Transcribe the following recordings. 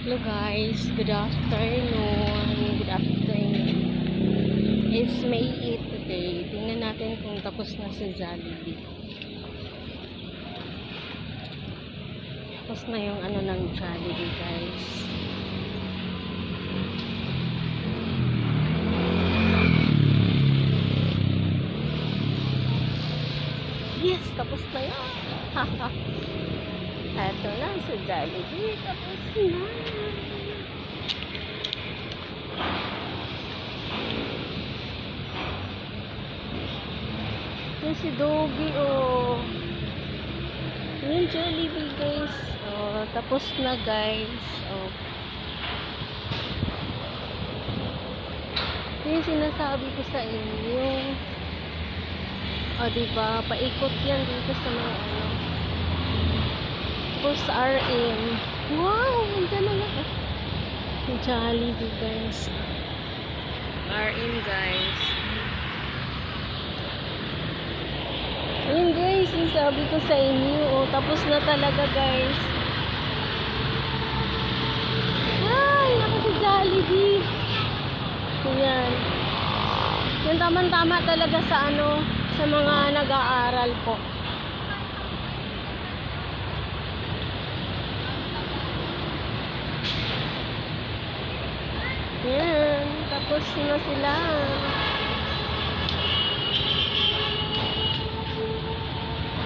Hello guys, good afternoon. Good afternoon. It's May 8 today. Tingnan natin kung tapos na si Jollibee. Tapos na yung ano ng Jollibee guys. Yes, tapos na yan. Eto na, sa Jollibee. Tapos na. Yan si Dobby, oh. Yan, Jollibee, guys. Oh, tapos na, guys. Oh. Ito yung sinasabi ko sa inyo. O, oh, diba? Paikot yan dito sa mga. Tapos RM. Wow! Nandiyan na. Yung Jollibee, guys. RM, guys. Ayun, guys. Yung sabi ko sa inyo. Oh, tapos na talaga, guys. Ay, ako si Jollibee. Ayan. Yan tamang-tama talaga sa ano, sa mga nag-aaral po. Yan, tapos na sila.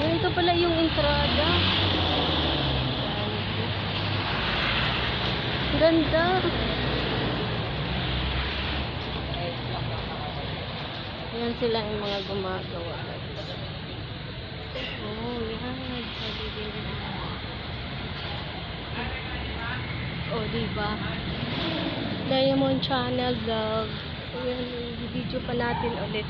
Yan, ito pala yung entrada. Ganda. Yan sila yung mga gumagawa. Oh, yan. Sabi din nila. Oh, diba? Diamond Channel Vlog. Ayan, video pa natin ulit.